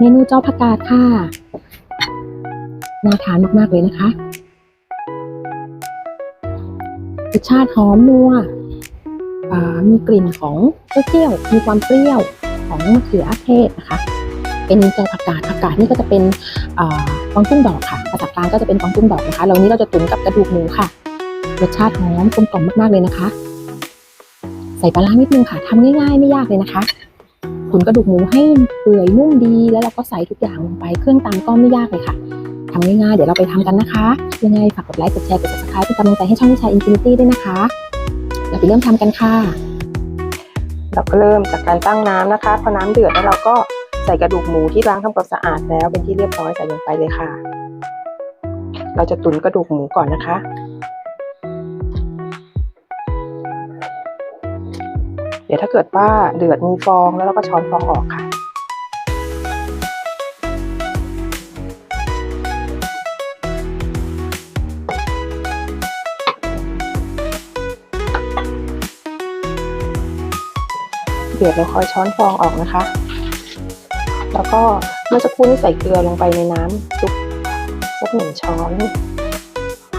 เมนูเจ้าผักกาดค่ะ น่าทานมากๆเลยนะคะรสชาติหอมนัวมีกลิ่นของเปรี้ยว มีความเปรี้ยวของมะเขือเทศนะคะ เป็นเจ้าผักกาดผักกาดนี่ก็จะเป็นกวางตุ้งดอกค่ะภาษากลางก็จะเป็นกวางตุ้งดอกนะคะแล้วนี้เราจะตุ๋นกับกระดูกหมูค่ะรสชาติหอมกลมกล่อมมากๆเลยนะคะ ใส่ปลาร้านิดนึงค่ะทำง่ายๆไม่ยากเลยนะคะ ตุนกระดูกหมูให้เปื่อยนุ่มดี แล้วเราก็ใส่ทุกอย่างลงไป เครื่องตามก็ไม่ยากเลยค่ะทำง่ายๆ เดี๋ยวเราไปทำกันนะคะ ยังไงฝากกดไลค์ กดแชร์ กด subscribe เป็นกำลังใจให้ช่องวิชาอินฟินิตี้ด้วยนะคะ เราไปเริ่มทำกันค่ะ เราก็เริ่มจากการตั้งน้ำนะคะ พอน้ำเดือดแล้วเราก็ใส่กระดูกหมูที่ล้างทำความสะอาดแล้วเป็นที่เรียบร้อยใส่ลงไปเลยค่ะ เราจะตุ๋นกระดูกหมูก่อนนะคะ เดี๋ยวถ้าเกิดว่าเดือดมีฟองแล้วเราก็ช้อนฟองออกค่ะ เดือดเราคอยช้อนฟองออกนะคะ แล้วก็เมื่อสักครู่นี้ใส่เกลือลงไปในน้ำซุปสักหนึ่งช้อน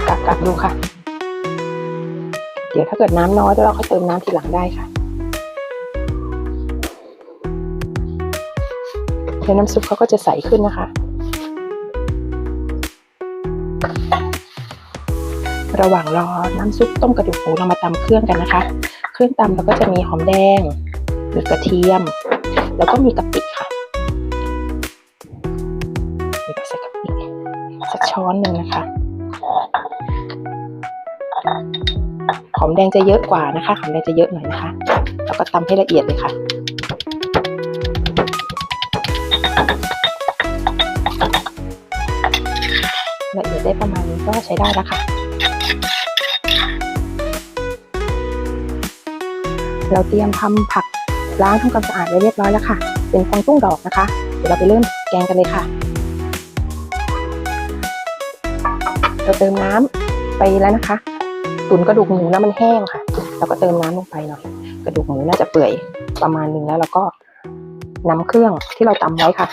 กักกักดูค่ะ เดี๋ยวถ้าเกิดน้ำน้อยแล้วเราค่อยเติมน้ำทีหลังได้ค่ะ เดี๋ยวน้ำซุปเขาก็จะใสขึ้นนะคะ ระหว่างรอน้ำซุปต้มกระดูกหมูเรามาตำเครื่องกันนะคะ เครื่องตำเราก็จะมีหอมแดง มีกระเทียม แล้วก็มีกะปิค่ะมีใส่กะปิสักช้อนหนึ่งนะคะ หอมแดงจะเยอะกว่านะคะ หอมแดงจะเยอะหน่อยนะคะ แล้วก็ตำให้ละเอียดเลยค่ะ ละเอียดได้ประมาณนี้ก็ใช้ได้แล้วค่ะ เราเตรียมทำผักล้างทำความสะอาดไว้เรียบร้อยแล้วค่ะ เป็นฟองตุ้งดอกนะคะ เดี๋ยวเราไปเริ่มแกงกันเลยค่ะ เราเติมน้ำไปแล้วนะคะ ตุ๋นกระดูกหมูแล้วมันแห้งค่ะ เราก็เติมน้ำลงไปหน่อย กระดูกหมูน่าจะเปื่อยประมาณนึงแล้วเราก็นำเครื่องที่เราตำไว้ค่ะ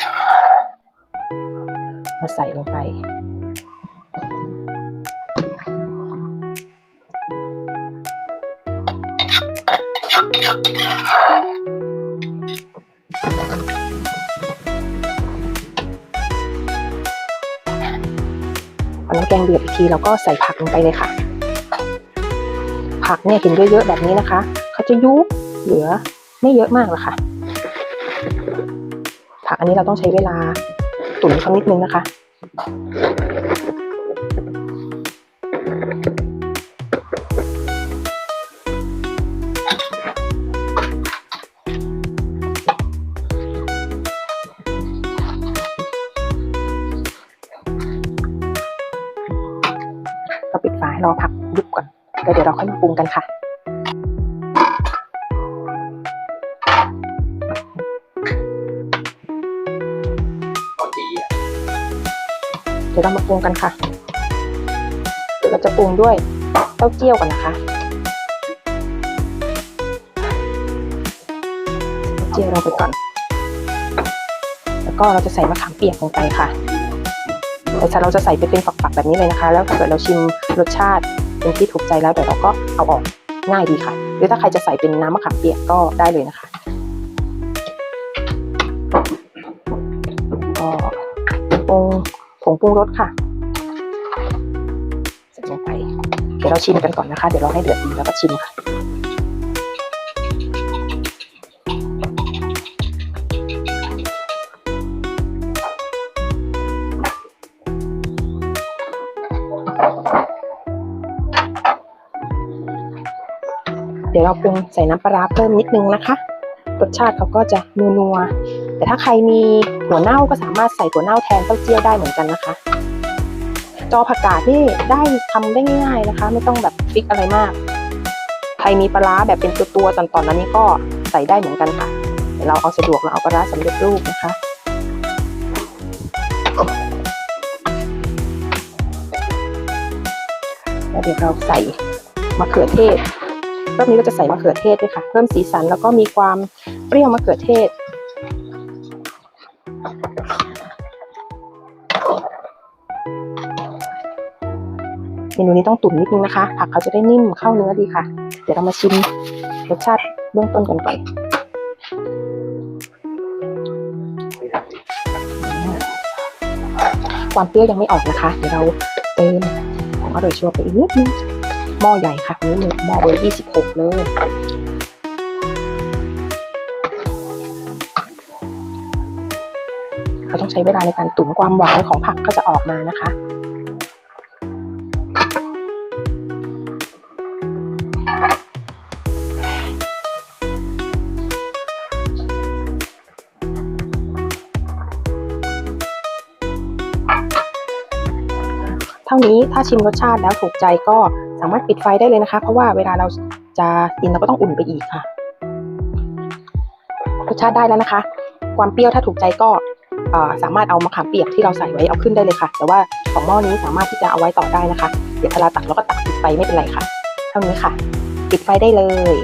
มาใส่ลงไป พอน้ำแกงเดือดอีกทีเราก็ใส่ผักลงไปเลยค่ะ ผักเนี่ยเห็นเยอะๆแบบนี้นะคะ เขาจะยุบเหลือไม่เยอะมากหรอกค่ะ ผักอันนี้เราต้องใช้เวลาตุ๋นเขานิดนึงนะคะ ให้รอผักยุบก่อนแล้วเดี๋ยวเราค่อยมาปรุงกันค่ะ เดี๋ยวเรามาปรุงกันค่ะ เราจะปรุงด้วยเต้าเจี้ยวก่อนนะคะเต้าเจี้ยวเราไปก่อน แล้วก็เราจะใส่มะขามเปียกลงไปค่ะ แต่เราจะใส่ไปเป็นฝักๆแบบนี้เลยนะคะ แล้วถ้าเกิดเราชิมรสชาติเป็นที่ถูกใจแล้วเดี๋ยวเราก็เอาออกง่ายดีค่ะ หรือถ้าใครจะใส่เป็นน้ำมะขามเปียกก็ได้เลยนะคะก็ปรุงผงปรุงรสค่ะใส่ลงไป เดี๋ยวเราชิมกันก่อนนะคะ เดี๋ยวเราให้เดือดดีแล้วก็ชิมค่ะ เดี๋ยวเราปรุงใส่น้ำปลาเพิ่มนิดนึงนะคะรสชาติเขาก็จะนัวๆแต่ถ้าใครมีหัวเน่าก็สามารถใส่หัวเน่าแทนเต้าเจี้ยวได้เหมือนกันนะคะ จอผักกาดนี่ได้ทำได้ง่าย ๆนะคะ ไม่ต้องแบบฟิกอะไรมาก ใครมีปลาแบบเป็นตัวๆตอนๆนั้นนี้ก็ใส่ได้เหมือนกันค่ะเดี๋ยวเราเอาสะดวกเราเอาปลาร้าสำเร็จรูปนะคะ แล้วเดี๋ยวเราใส่มะเขือเทศรอบนี้เราจะใส่มะเขือเทศด้วยค่ะ เพิ่มสีสันแล้วก็มีความเปรี้ยวมะเขือเทศ เมนูนี้ต้องตุ๋นนิดนึงนะคะ ผักเขาจะได้นิ่มเข้าเนื้อดีค่ะ เดี๋ยวเรามาชิมรสชาติเบื้องต้นกันก่อนความเปรี้ยวยังไม่ออกนะคะ เดี๋ยวเราเติม องอร่อยชัวร์ไปอีกนิดนึงหม้อใหญ่ค่ะนี่เลยหม้อเบอร์26เลยเราต้องใช้เวลาในการตุ๋นความหวานของผักก็จะออกมานะคะ ท่านี้ถ้าชิมรสชาติแล้วถูกใจก็สามารถปิดไฟได้เลยนะคะ เพราะว่าเวลาเราจะกินเราก็ต้องอุ่นไปอีกค่ะรสชาติได้แล้วนะคะ ความเปรี้ยวถ้าถูกใจก็สามารถเอามะขามเปียกที่เราใส่ไว้เอาขึ้นได้เลยค่ะ แต่ว่าของหม้อนี้สามารถที่จะเอาไว้ต่อได้นะคะ เดี๋ยวเวลาตักเราก็ตักปิดไฟไม่เป็นไรค่ะ เท่านี้ค่ะ ปิดไฟได้เลย